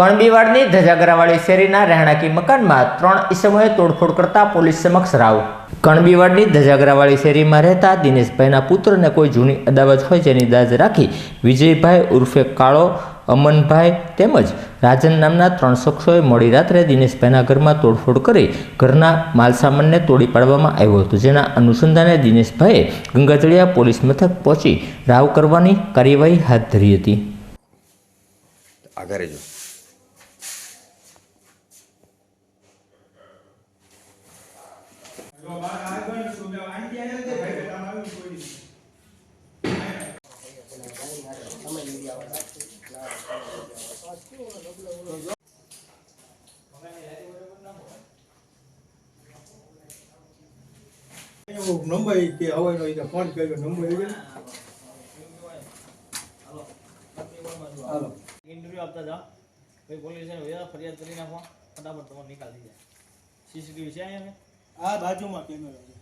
કણબીવાડની ધજાગરાવાળી શેરીના રહેણાંકી મકાનમાં ત્રણ ઈસમોએ તોડફોડ કરતા પોલીસ સમક્ષ રાવ. કણબીવાડની ધજાગરાવાળી શેરીમાં રહેતા દિનેશભાઈના પુત્રને કોઈ જૂની અદાવત હોય જેની દાજ રાખી વિજયભાઈ ઉર્ફે કાળો, અમનભાઈ તેમજ રાજન નામના ત્રણ શખ્સોએ મોડી રાત્રે દિનેશભાઈના ઘરમાં તોડફોડ કરી ઘરના માલસામાનને તોડી પાડવામાં આવ્યો હતો, જેના અનુસંધાને દિનેશભાઈએ ગંગાજળિયા પોલીસ મથક પહોંચી રાવ કરવાની કાર્યવાહી હાથ ધરી હતી. આગળ રહેજો એવું નંબર કે હવે નો ફોન કર્યો નંબર હાલો ઇન્ટરવ્યુ આપતા જાઓ ભાઈ પોલીસ ફરિયાદ કરી નાખો ફટાફટ તમારો નિકાલ થઈ જાય સીસીટીવી છે અહીંયા આ બાજુમાં કેમેરો છે.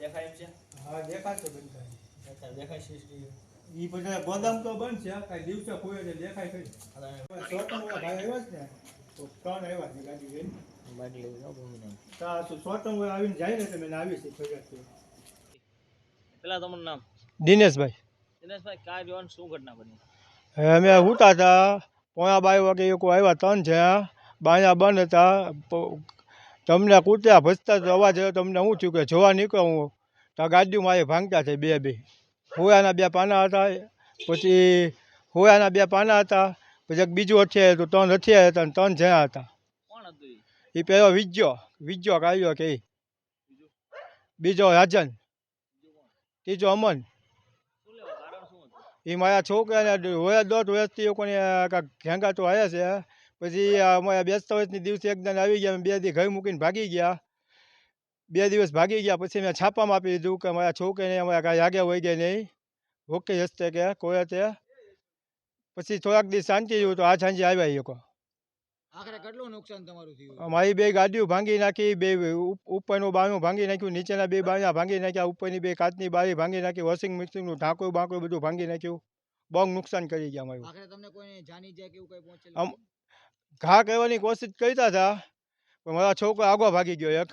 દેખાય છે? હા દેખાશે બંધ દેખાય સીસીટીવી ઈ પછી ગોદામ તો બંધ છે કાંઈ દિવસે કોઈ એટલે દેખાય ખરી. સોટમ ભાઈ આવ્યા છે ને તો ત્રણ આવ્યા છે ગાડી લઈને. બાઇક લેવું ભૂમિ નહીં તો આ તો સોટમ આવીને જાય ને તમે આવી છે ફરિયાદ પેલા તમારું નામ? દિનેશભાઈ. દિનેશભાઈ કાંઈ જોવાનું શું ઘટના બની? અમે ઉતા હતા પોણા બાય વાગે એક આવ્યા ત્રણ છે બાયા બંધ હતા તમને કૂટ્યા ભસતા તો અવાજ આવ્યો તમને શું થયું કે જોવા નીકળો હું? તો ગાડીમાં મારી ભાંગતા છે બે બે. હોયાના બે પાના હતા પછી હોયાના બે પાના હતા પછી બીજું હથિયાર હતું ત્રણ હથિયાર હતા અને ત્રણ જણા હતા? એ? પહેલો વિજ્યો વિજ્યો કાઢ્યો કે બીજો? રાજન. ત્રીજો અમન. એ મારા છોકરાને હોય દોઢ વર્ષથી એ લોકોને કાંઈક ઘેંગા તો આવ્યા છે પછી અમારા બેસતા વર્ષની દિવસે એકદમ આવી ગયા અમે બે દી ઘર મૂકીને ભાગી ગયા. બે દિવસ ભાગી ગયા પછી મેં છાપામાં આપી દીધું કે મારા છોકરીને અમારા કાંઈ આગે વહી ગયા નહીં. ઓકે હસ્તે કે કોઈ તે પછી થોડાક દિવસ શાંતિ રહ્યું તો આ સાંજે આવ્યા એ લોકો. આખરે કેટલું નુકસાન તમારું થયું? બે ગાડીઓ ભાંગી નાખી બે ઉપ- ઉપરનું બાણું ભાંગી નાખ્યું નીચેના બે બારણા ભાંગી નાખ્યા ઉપરની બે કાચની બારી ભાંગી નાખી વોશિંગ મશીનનું ઢાંકું બાંકું બધું ભાંગી નાખ્યું. બહુ નુકસાન કરી ગયા અમારું. તમને કોઈ જાની જાય કે એવું કઈ પહોંચેલું આમ- ઘા કહેવાની કોશિશ કરતા હતા પણ મારા છોકરો આગો ભાગી ગયો એક.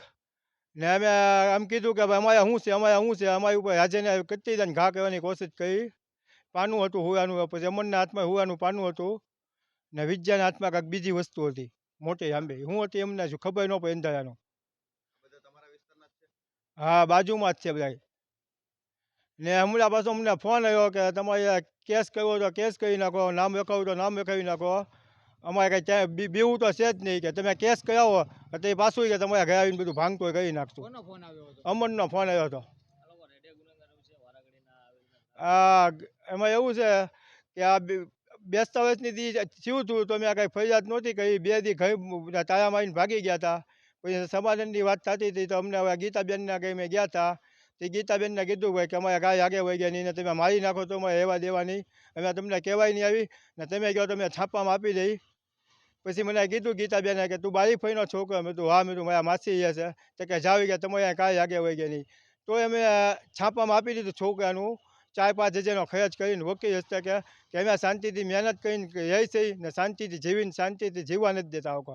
ને અમે આમ કીધું કે ભાઈ અમારે શું છે અમારે શું છે અમારી ઉપર રાજેને કેટલી જણ ઘા કહેવાની કોશિશ કરી. પાનું હતું હુવાનું પછી અમરના હાથમાં હુવાનું પાનું હતું. ને વિજ્ઞાના હાથમાં કાંઈક બીજી વસ્તુ હતી મોટી આંબે. શું હતી એમને શું ખબર ન પડે અંધારાનું. હા બાજુમાં જ છે બધા. ને હમણાં પાછો અમને ફોન આવ્યો કે તમારે કેસ કર્યો તો કેસ કરી નાખો નામ લખાવ્યું તો નામ લખાવી નાખો. અમારે કંઈ બીવું તો છે જ નહીં કે તમે કેસ કરાવો તો એ પાછું કે તમારે ઘરે આવીને બધું ભાંગતું કરી નાખતું કોનો ફોન આવ્યો હતો? ગ- એમાં એવું છે કે આ બેસતા વર્ષની દી થયું હતું તો મેં કાંઈ ફરિયાદ નહોતી કરી. બે દી ઘણી તાળા મારીને ભાગી ગયા હતા પછી સમાધાનની વાત થતી હતી તો અમને હવે ગીતાબેનના ગઈ મેં ગયા હતા તે ગીતાબેનને કીધું ભાઈ કે અમારે ગાય આગે વહી ગયા નહીં તમે મારી નાખો તો અમારે રહેવા દેવા નહીં. અમે તમને કહેવાય નહીં આવી ને તમે કહો તમે છાપામાં આપી દઈ. પછી મને કીધું ગીતાબેને કે તું બારી ફઈનો છોકરો. મેં તું હા. મેં મારા માસી છે. તો કે, જાવી ગયા તમારે અહીંયા કાંઈ આગે વહી ગયા નહીં. તો અમે છાપામાં આપી દીધું છોકરાનું ચાર પાંચ હજારનો ખર્ચ કરીને વકીલ હશે કે અમે શાંતિથી મહેનત કરીને રહી છે ને શાંતિથી જીવીને શાંતિથી જીવવા નથી દેતા લોકો.